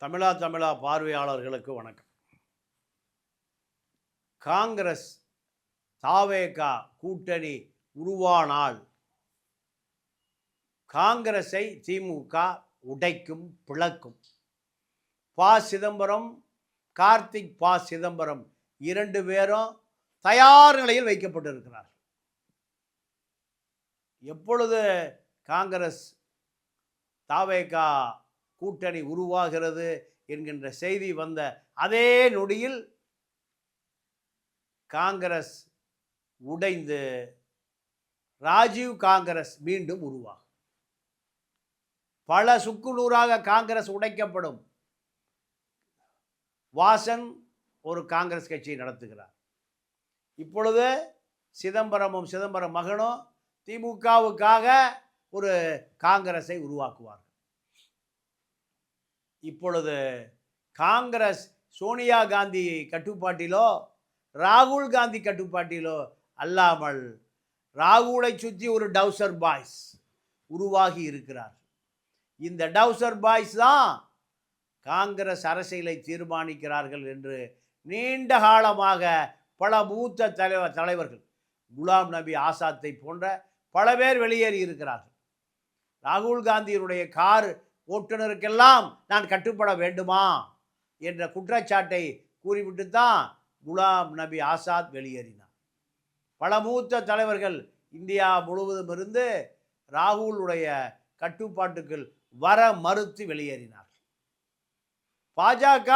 தமிழா தமிழா பார்வையாளர்களுக்கு வணக்கம். காங்கிரஸ் தாவேகா கூட்டணி உருவானால் காங்கிரஸை திமுக உடைக்கும் பிளக்கும். பா. சிதம்பரம் கார்த்திக் பா. சிதம்பரம் இரண்டு பேரும் தயார் நிலையில் வைக்கப்பட்டிருக்கிறார் எப்பொழுது காங்கிரஸ் தாவேகா கூட்டணி உருவாகிறது என்கின்ற செய்தி வந்த அதே நொடியில் காங்கிரஸ் உடைந்து ராஜீவ் காங்கிரஸ் மீண்டும் உருவாகும். பல சுக்குநூறாக காங்கிரஸ் உடைக்கப்படும். வாசன் ஒரு காங்கிரஸ் கட்சியை நடத்துகிறார். இப்பொழுது சிதம்பரமும் சிதம்பரம் மகனும் திமுகவுக்காக ஒரு காங்கிரஸை உருவாக்குவார் இப்பொழுது காங்கிரஸ் சோனியா காந்தி கட்டுப்பாட்டிலோ ராகுல் காந்தி கட்டுப்பாட்டிலோ அல்லாமல் ராகுலை சுற்றி ஒரு டவுசர் பாய்ஸ் உருவாகி இருக்கிறார். இந்த டவுசர் பாய்ஸ் தான் காங்கிரஸ் அரசியலை தீர்மானிக்கிறார்கள் என்று நீண்ட காலமாக பல மூத்த தலைவர் தலைவர்கள் குலாம் நபி ஆசாத்தை போன்ற பல பேர் வெளியேறி இருக்கிறார்கள். ராகுல் காந்தியினுடைய கார் ஓட்டுநருக்கெல்லாம் நான் கட்டுப்பட வேண்டுமா? என்ற குற்றச்சாட்டை கூறிவிட்டு தான் குலாம் நபி ஆசாத் வெளியேறினார். பல மூத்த தலைவர்கள் இந்தியா முழுவதும் இருந்து ராகுலுடைய கட்டுப்பாட்டுக்குள் வர மறுத்து வெளியேறினார் பாஜக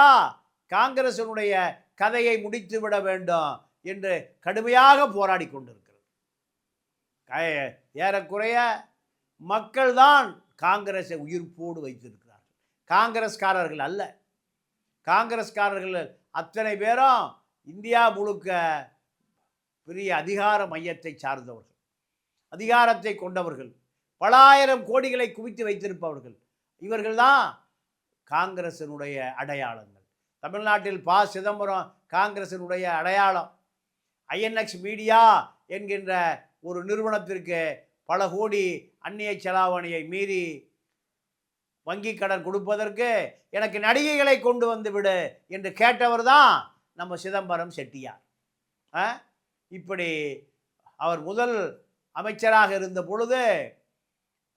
காங்கிரசனுடைய கதையை முடித்து விட வேண்டும் என்று கடுமையாக போராடி கொண்டிருக்கிறது. ஏறக்குறைய மக்கள்தான் காங்கிரஸை உயிர்ப்போடு வைத்திருக்கிறார்கள். காங்கிரஸ்காரர்கள் அல்ல. காங்கிரஸ்காரர்கள் அத்தனை பேரும் இந்தியா முழுக்க பெரிய அதிகார மையத்தை சார்ந்தவர்கள். அதிகாரத்தை கொண்டவர்கள். பல ஆயிரம் கோடிகளை குவித்து வைத்திருப்பவர்கள். இவர்கள்தான் காங்கிரசினுடைய அடையாளங்கள். தமிழ்நாட்டில் ப. சிதம்பரம் காங்கிரசினுடைய அடையாளம். ஐஎன்எக்ஸ் மீடியா என்கின்ற ஒரு நிறுவனத்திற்கு பல கோடி அந்நிய செலாவணியை மீறி வங்கி கடன் கொடுப்பதற்கு எனக்கு நடிகைகளை கொண்டு வந்து விடு என்று கேட்டவர் தான் நம்ம சிதம்பரம் செட்டியார். இப்படி அவர் முதல் அமைச்சராக இருந்த பொழுது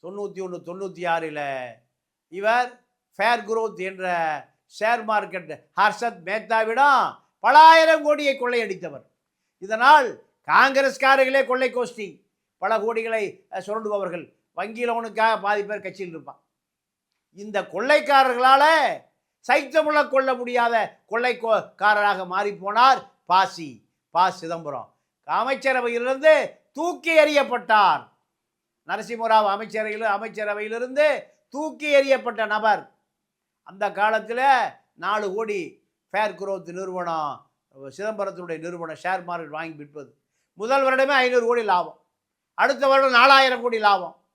தொண்ணூற்றி ஒன்று தொண்ணூற்றி ஆறில் இவர் ஃபேர் குரோத் என்ற ஷேர் மார்க்கெட் ஹர்ஷத் மேத்தாவிடம் பல ஆயிரம் கோடியை கொள்ளையடித்தவர். இதனால் காங்கிரஸ்காரர்களே கொள்ளை கோஷ்டி. பல கோடிகளை சுரண்டுபவர்கள். வங்கி லோனுக்காக பாதி பேர் கட்சியில் இருப்பான் இந்த கொள்ளைக்காரர்களால் சைத்தமுள்ள கொள்ள முடியாத கொள்ளைக்காரராக மாறிப்போனார் பாசி பா. சிதம்பரம். அமைச்சரவையிலிருந்து தூக்கி எறியப்பட்டார். நரசிம்மராவ் அமைச்சரையில் அமைச்சரவையிலிருந்து தூக்கி எறியப்பட்ட நபர். அந்த காலத்தில் நாலு கோடி ஃபேர் குரோத் நிறுவனம் சிதம்பரத்தினுடைய நிறுவனம் ஷேர் மார்க்கெட் வாங்கி விற்பது. முதல் வருடமே ஐநூறு கோடி லாபம். அடுத்த வருடம் நாலாயிரம் கோடி லாபம்.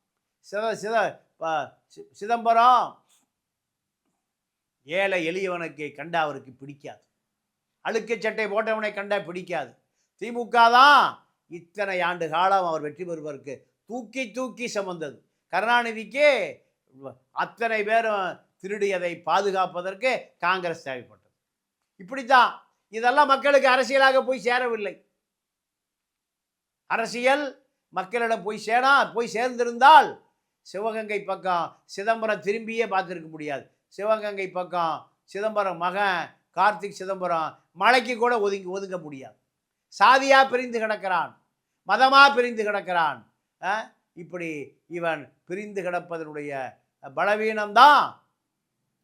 சித சித சி- சிதம்பரம். ஏழை எளியவனுக்கு கண்டா அவருக்கு பிடிக்காது. அழுக்கு சட்டை போட்டவனை கண்டா பிடிக்காது. திமுக தான் இத்தனை ஆண்டு காலம் அவர் வெற்றி பெறுவதற்கு தூக்கி தூக்கி சுமந்தது. கருணாநிதிக்கு அத்தனை பேரும் திருடியதை பாதுகாப்பதற்கு காங்கிரஸ் தேவைப்பட்டது. இப்படித்தான். இதெல்லாம் மக்களுக்கு அரசியலாக போய் சேரவில்லை. அரசியல் மக்களிடம் போய் சேரா போய் சேர்ந்திருந்தால் சிவகங்கை பக்கம் சிதம்பரம் திரும்பியே பார்த்துருக்க முடியாது. சிவகங்கை பக்கம் சிதம்பரம் மகன் கார்த்திக் சிதம்பரம் மலைக்கு கூட ஒதுங்கி ஒதுங்க முடியாது. சாதியாக பிரிந்து கிடக்கிறான் மதமாக பிரிந்து கிடக்கிறான். ஆ? இப்படி இவன் பிரிந்து கிடப்பதனுடைய பலவீனம்தான்.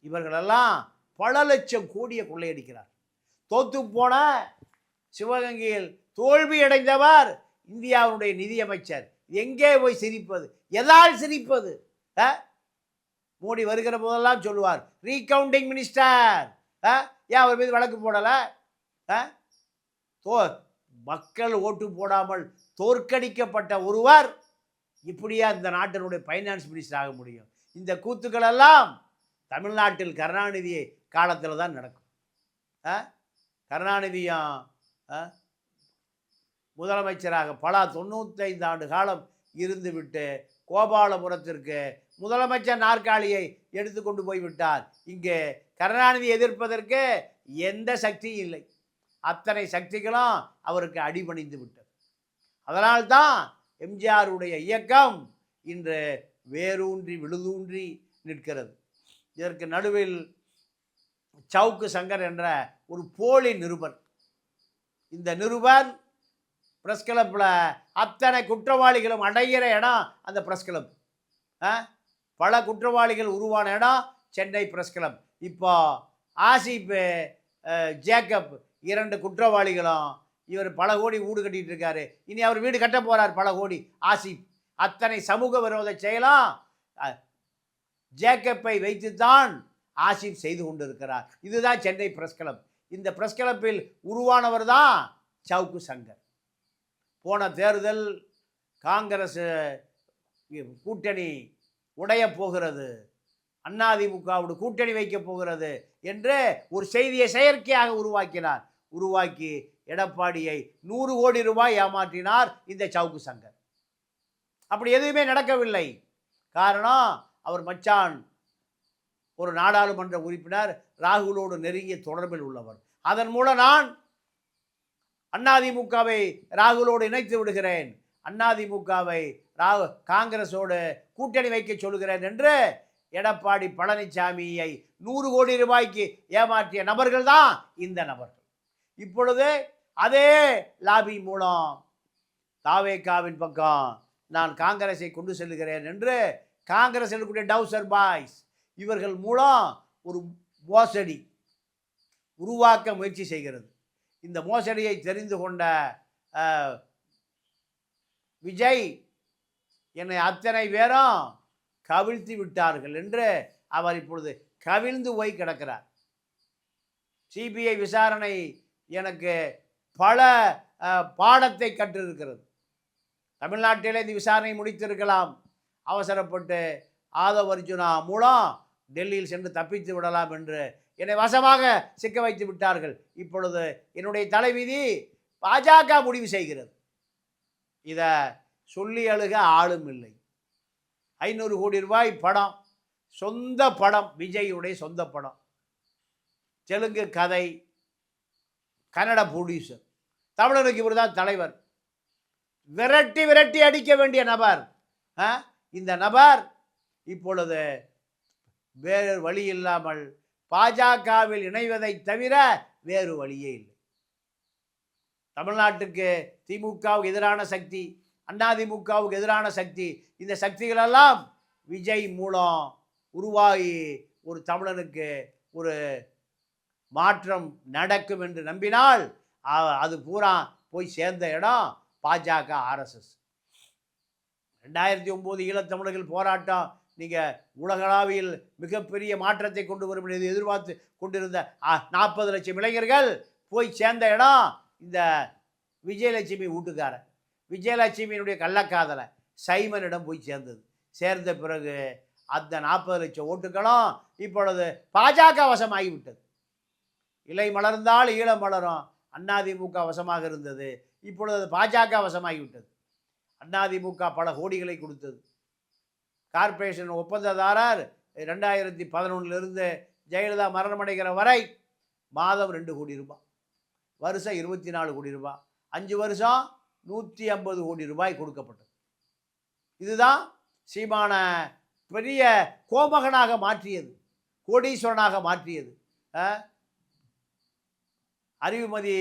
இவர்களெல்லாம் பல லட்சம் கோடியை கொள்ளையடிக்கிறார். தோத்து போன சிவகங்கையில் தோல்வி அடைந்தவர் இந்தியாவுடைய நிதியமைச்சர். எங்கே போய் சிரிப்பது? எதால் சிரிப்பது? ஆ? மோடி வருகிற போதெல்லாம் சொல்லுவார் ரீகவுண்டிங் மினிஸ்டர் ஏன் அவர் மீது வழக்கு போடலை? தோ மக்கள் ஓட்டு போடாமல் தோற்கடிக்கப்பட்ட ஒருவர் இப்படியா இந்த நாட்டினுடைய ஃபைனான்ஸ் மினிஸ்டர் ஆக முடியும். இந்த கூத்துக்கள் எல்லாம் தமிழ்நாட்டில் கருணாநிதி காலத்தில் தான் நடக்கும். ஆ? கருணாநிதியும் ஆ? முதலமைச்சராக பல தொண்ணூத்தைந்து ஆண்டு காலம் இருந்துவிட்டு கோபாலபுரத்திற்கு முதலமைச்சர் நாற்காலியை எடுத்து கொண்டு போய்விட்டார். இங்கே கருணாநிதி எதிர்ப்பதற்கு எந்த சக்தியும் இல்லை. அத்தனை சக்திகளும் அவருக்கு அடிபணிந்து விட்டது. அதனால்தான் எம்ஜிஆருடைய இயக்கம் இன்று வேரூன்றி விழுதூன்றி நிற்கிறது. இதற்கு நடுவில் சவுக்கு சங்கர் என்ற ஒரு போலி நிருபர். இந்த நிருபர் ப்ரெஸ் கிளப்பில் அத்தனை குற்றவாளிகளும் அடைகிற இடம் அந்த ப்ரெஸ் கிளப் ஆ? பல குற்றவாளிகள் உருவான இடம் சென்னை ப்ரெஸ் கிளப் இப்போ ஆசிப் ஜேக்கப் இரண்டு குற்றவாளிகளும் இவர் பல கோடி வீடு கட்டிகிட்டு இருக்காரு. இனி அவர் வீடு கட்ட போகிறார் பல கோடி. ஆசிப் அத்தனை சமூக விரோத செயலாம் ஜேக்கப்பை ஜேக்கப்பை வைத்துத்தான் ஆசிப் செய்து கொண்டிருக்கிறார். இதுதான் சென்னை ப்ரெஸ் கிளப் இந்த ப்ரெஸ் கிளப்பில் உருவானவர் தான் சவுக்கு சங்கர். போன தேர்தல் காங்கிரஸ் கூட்டணி உடையப் போகிறது. அதிமுகவோடு கூட்டணி வைக்கப் போகிறது என்று ஒரு செய்தியை செயற்கையாக உருவாக்கினார். உருவாக்கி எடப்பாடியை நூறு கோடி ரூபாய் ஏமாற்றினார் இந்த சவுக்கு சங்கர். அப்படி எதுவுமே நடக்கவில்லை. காரணம் அவர் மச்சான் ஒரு நாடாளுமன்ற உறுப்பினர் ராகுலோடு நெருங்கிய தொடர்பில் உள்ளவர். அதன் மூலம் நான் அதிமுகவை ராகுலோடு இணைத்து விடுகிறேன். அதிமுகவை ராகு காங்கிரஸோடு கூட்டணி வைக்க சொல்கிறேன் என்று எடப்பாடி பழனிசாமியை நூறு கோடி ரூபாய்க்கு ஏமாற்றிய நபர்கள் தான் இந்த நபர்கள். இப்பொழுது அதே லாபி மூலம் தாவேக்காவின் பக்கம் நான் காங்கிரஸை கொண்டு செல்கிறேன் என்று காங்கிரஸ் இருக்கக்கூடிய டவுசர் பாய்ஸ் இவர்கள் மூலம் ஒரு மோசடி உருவாக்க முயற்சி செய்கிறது. இந்த மோசடியை தெரிந்து கொண்ட விஜய் என்னை அத்தனை பேரும் கவிழ்த்து விட்டார்கள் என்று அவர் இப்பொழுது கவிழ்ந்து போய் கிடக்கிறார். சிபிஐ விசாரணை எனக்கு பல பாடத்தை கற்றிருக்கிறது. தமிழ்நாட்டிலே இந்த விசாரணை முடித்திருக்கலாம். அவசரப்பட்டு ஆதவ் அர்ஜுனா மூலம் டெல்லியில் சென்று தப்பித்து விடலாம் என்று என்னை வசமாக சிக்க வைத்து விட்டார்கள். இப்பொழுது என்னுடைய தலைவிதி பாஜக முடிவு செய்கிறது. இதை சொல்லி அழுக ஆளும் இல்லை. ஐநூறு கோடி ரூபாய் படம் சொந்த படம் விஜயுடைய சொந்த படம். தெலுங்கு கதை கன்னட ப்ரொடியூசர் தமிழனுக்கு இவர் தான் தலைவர். விரட்டி விரட்டி அடிக்க வேண்டிய நபர். ஆ? இந்த நபர் இப்பொழுது வேறு வழி இல்லாமல் பாஜகவில் இணைவதை தவிர வேறு வழியே இல்லை. தமிழ்நாட்டுக்கு திமுகவுக்கு எதிரான சக்தி அதிமுகவுக்கு எதிரான சக்தி இந்த சக்திகளெல்லாம் விஜய் மூலம் உருவாகி ஒரு தமிழனுக்கு ஒரு மாற்றம் நடக்கும் என்று நம்பினால் அது பூரா போய் சேர்ந்த இடம் பாஜக ஆர்எஸ்எஸ் ரெண்டாயிரத்தி ஒம்பது ஈழத்தமிழர்கள் போராட்டம் நீங்கள் உலகளாவியில் மிகப்பெரிய மாற்றத்தை கொண்டு வரும் என்று எதிர்பார்த்து கொண்டிருந்த நாற்பது லட்சம் இளைஞர்கள் போய் சேர்ந்த இடம் இந்த விஜயலட்சுமி வீட்டுக்காரன் விஜயலட்சுமியினுடைய கள்ளக்காதலை சைமனிடம் போய் சேர்ந்தது. சேர்ந்த பிறகு அந்த நாற்பது லட்சம் ஓட்டுகளும் இப்பொழுது பாஜக வசமாகிவிட்டது. இலை மலர்ந்தால் ஈழம் மலரும். அதிமுக வசமாக இருந்தது. இப்பொழுது அது பாஜக வசமாகிவிட்டது. அதிமுக பல கோடிகளை கொடுத்தது. கார்ப்பரேஷன் ஒப்பந்ததாரர் ரெண்டாயிரத்தி பதினொன்றிலிருந்து ஜெயலலிதா மரணமடைகிற வரை மாதம் ரெண்டு கோடி ரூபாய். வருஷம் இருபத்தி நாலு கோடி ரூபாய். அஞ்சு வருஷம் நூற்றி ஐம்பது கோடி ரூபாய் கொடுக்கப்பட்டது. இதுதான் சீமான பெரிய கோமகனாக மாற்றியது கோடீஸ்வரனாக மாற்றியது. அறிவுமதி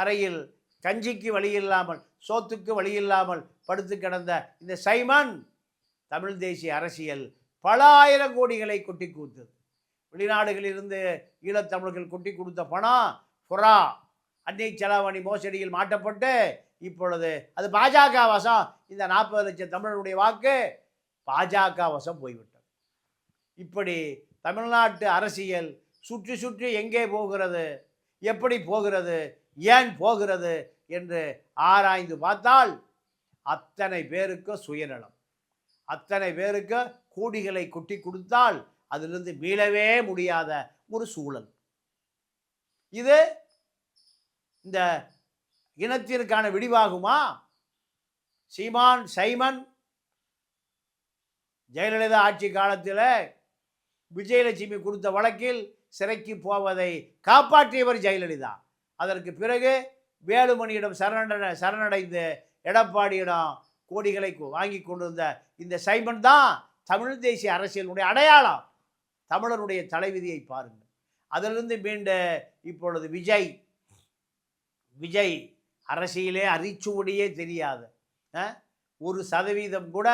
அறையில் கஞ்சிக்கு வழி இல்லாமல் சோத்துக்கு வழி இல்லாமல் படுத்து கிடந்த இந்த சைமன் தமிழ் தேசிய அரசியல் பல ஆயிரம் கோடிகளை கொட்டி கொடுத்தது வெளிநாடுகளிலிருந்து ஈழத்தமிழர்கள் கொட்டி கொடுத்த பணம் புறா அன்னை செலாவணி மோசடியில் மாட்டப்பட்டு இப்பொழுது அது பாஜக வசம். இந்த நாற்பது லட்சம் தமிழருடைய வாக்கு பாஜக வசம் போய்விட்டது. இப்படி தமிழ்நாட்டு அரசியல் சுற்றி சுற்றி எங்கே போகிறது? எப்படி போகிறது? ஏன் போகிறது? என்று ஆராய்ந்து பார்த்தால் அத்தனை பேருக்கு சுயநலம். அத்தனை பேருக்கு கோடிகளை கொட்டி கொடுத்தால் அதிலிருந்து மீளவே முடியாத ஒரு சூழல். இது இந்த இனத்திற்கான விடிவாகுமா? சீமான் சைமன் ஜெயலலிதா ஆட்சி காலத்தில் விஜயலட்சுமி கொடுத்த வழக்கில் சிறைக்கு போவதை காப்பாற்றியவர் ஜெயலலிதா. அதற்கு பிறகு வேலுமணியிடம் சரண சரணடைந்து எடப்பாடியிடம் கோடிகளை கு- வாங்கி கொண்டிருந்த இந்த சைமன் தான் தமிழ் தேசிய அரசியலுடைய அடையாளம். தமிழருடைய தலைவிதியை பாருங்கள். அதிலிருந்து மீண்ட இப்பொழுது விஜய் விஜய் அரசியலே அரிச்சுவடியே தெரியாத ஒரு சதவீதம் கூட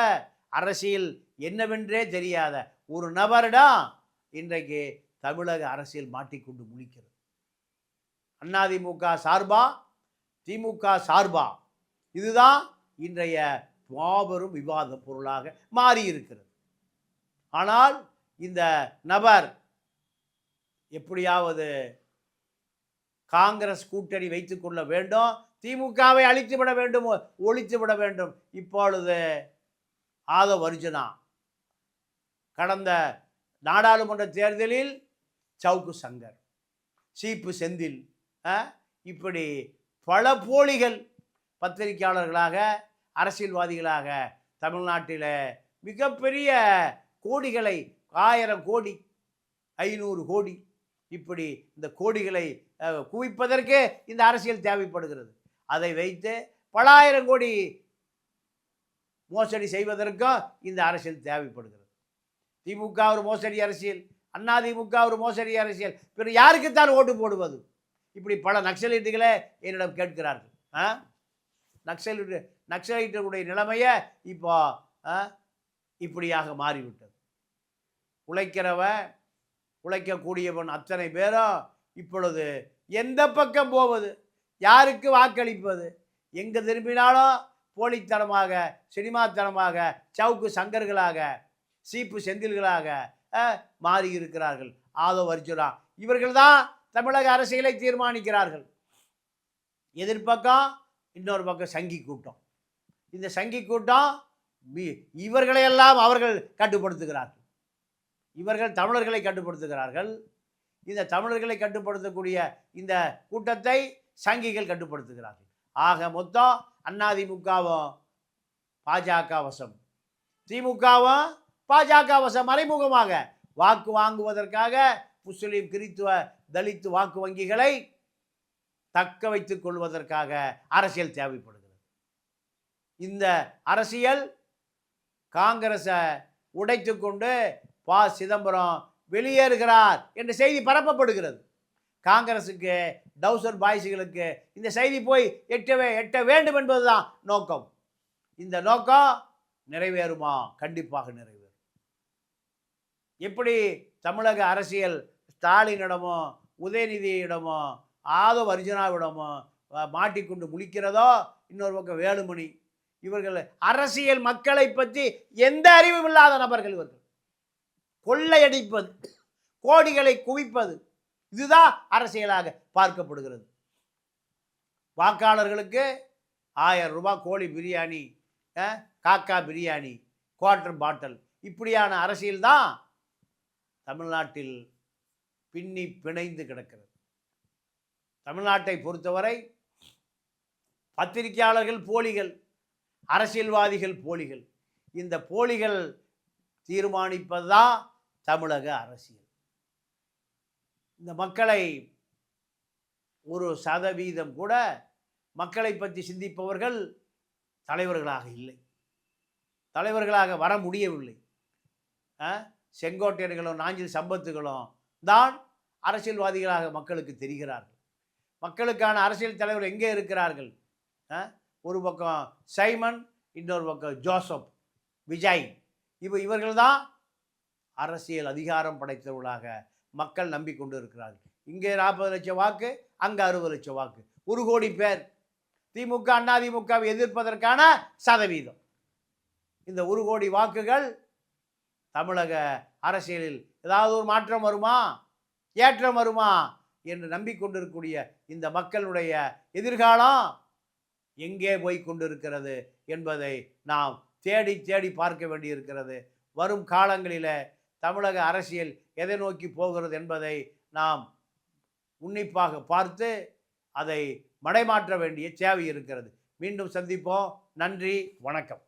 அரசியல் என்னவென்றே தெரியாத ஒரு நபரிடம் இன்றைக்கு தமிழக அரசியல் மாட்டிக்கொண்டு முடிக்கிறது அதிமுக சார்பா திமுக சார்பா. இதுதான் இன்றைய மாபெரும் விவாத பொருளாக மாறியிருக்கிறது. ஆனால் இந்த நபர் எப்படியாவது காங்கிரஸ் கூட்டணி வைத்துக்கொள்ள வேண்டும் திமுகவை அழித்து விட வேண்டும் ஒழித்து விட வேண்டும். இப்பொழுது ஆதவ் அர்ஜுனா கடந்த நாடாளுமன்ற தேர்தலில் சவுக்கு சங்கர் சீப்பு செந்தில் இப்படி பல போலிகள் பத்திரிகையாளர்களாக அரசியல்வாதிகளாக தமிழ்நாட்டில் மிகப்பெரிய கோடிகளை ஆயிரம் கோடி ஐநூறு கோடி இப்படி இந்த கோடிகளை குவிப்பதற்கே இந்த அரசியல் தேவைப்படுகிறது. அதை வைத்து பலாயிரம் கோடி மோசடி செய்வதற்கும் இந்த அரசியல் தேவைப்படுகிறது. திமுக ஒரு மோசடி அரசியல் அண்ணா திமுக ஒரு மோசடி அரசியல் பிறகு யாருக்குத்தான் ஓட்டு போடுவது? இப்படி பல நக்சலைட்டுகளை என்னிடம் கேட்கிறார்கள். ஆ? நக்சலைட்டு நக்சலைட்டுடைய நிலைமையை இப்போ இப்படியாக மாறிவிட்டது. உழைக்கிறவன் உழைக்கக்கூடியவன் அத்தனை பேரும் இப்பொழுது எந்த பக்கம் போவது? யாருக்கு வாக்களிப்பது? எங்கே திரும்பினாலும் போலித்தனமாக சினிமாத்தனமாக சவுக்கு சங்கர்களாக சீப்பு செந்தில்களாக மாறி இருக்கிறார்கள் ஆதோ அர்ஜுனா இவர்கள் தான் தமிழக அரசியலை தீர்மானிக்கிறார்கள். எதிர்பக்கம் இன்னொரு பக்கம் சங்கி கூட்டம். இந்த சங்கி கூட்டம் இவர்களையெல்லாம் அவர்கள் கட்டுப்படுத்துகிறார்கள். இவர்கள் தமிழர்களை கட்டுப்படுத்துகிறார்கள். இந்த தமிழர்களை கட்டுப்படுத்தக்கூடிய இந்த கூட்டத்தை சங்கிகள் கட்டுப்படுத்துகிறார்கள். ஆக மொத்தம் அண்ணாதிமுகவும் பாஜக வசம் திமுகவும் பாஜக வசம் மறைமுகமாக வாக்கு வாங்குவதற்காக முஸ்லீம் கிறித்துவ தலித்து வாக்கு வங்கிகளை தக்க வைத்துக் கொள்வதற்காக அரசியல் தேவைப்படும். இந்த அரசியல் காங்கிரஸை உடைத்து கொண்டு ப. சிதம்பரம் வெளியேறுகிறார் என்ற செய்தி பரப்பப்படுகிறது. காங்கிரஸுக்கு டவுசர் பாய்ஸுகளுக்கு இந்த செய்தி போய் எட்டவே எட்ட வேண்டும் என்பதுதான் நோக்கம். இந்த நோக்கம் நிறைவேறுமா? கண்டிப்பாக நிறைவேறும். எப்படி தமிழக அரசியல் ஸ்டாலினிடமோ உதயநிதியிடமோ ஆதவ் அர்ஜுனாவிடமோ மாட்டிக்கொண்டு முழிக்கிறதோ இன்னொரு பக்கம் வேலுமணி இவர்கள் அரசியல் மக்களை பற்றி எந்த அறிவும் இல்லாத நபர்கள் இவர்கள். கொள்ளையடிப்பது கோடிகளை குவிப்பது இதுதான் அரசியலாக பார்க்கப்படுகிறது. வாக்காளர்களுக்கு ஆயிரம் ரூபாய் கோழி பிரியாணி காக்கா பிரியாணி குவார்டர் பாட்டில் இப்படியான அரசியல் தான் தமிழ்நாட்டில் பின்னி பிணைந்து கிடக்கிறது. தமிழ்நாட்டை பொறுத்தவரை பத்திரிகையாளர்கள் போலிகள் அரசியல்வாதிகள் போலிகள். இந்த போலிகள் தீர்மானிப்பது தான் தமிழக அரசியல். இந்த மக்களை ஒரு சதவீதம் கூட மக்களை பற்றி சிந்திப்பவர்கள் தலைவர்களாக இல்லை. தலைவர்களாக வர முடியவில்லை. ஆ? செங்கோட்டையர்களும் நாஞ்சில் சம்பத்துகளும் தான் அரசியல்வாதிகளாக மக்களுக்கு தெரிகிறார்கள். மக்களுக்கான அரசியல் தலைவர் எங்கே இருக்கிறார்கள்? ஆ? ஒரு பக்கம் சைமன் இன்னொரு பக்கம் ஜோசப் விஜய். இப்போ இவர்கள் தான் அரசியல் அதிகாரம் படைத்தவர்களாக மக்கள் நம்பிக்கொண்டு இருக்கிறார்கள். இங்கே நாற்பது லட்சம் வாக்கு அங்கே அறுபது லட்சம் வாக்கு. ஒரு கோடி பேர். திமுக அதிமுகவை எதிர்ப்பதற்கான சதவீதம். இந்த ஒரு கோடி வாக்குகள் தமிழக அரசியலில் ஏதாவது ஒரு மாற்றம் வருமா? ஏற்றம் வருமா? என்று நம்பிக்கொண்டிருக்கக்கூடிய இந்த மக்களுடைய எதிர்காலம் எங்கே போய் கொண்டிருக்கிறது என்பதை நாம் தேடி தேடி பார்க்க வேண்டியிருக்கிறது. வரும் காலங்களில் தமிழக அரசியல் எதை நோக்கி போகிறது என்பதை நாம் உன்னிப்பாக பார்த்து அதை மடைமாற்ற வேண்டிய தேவை இருக்கிறது. மீண்டும் சந்திப்போம். நன்றி. வணக்கம்.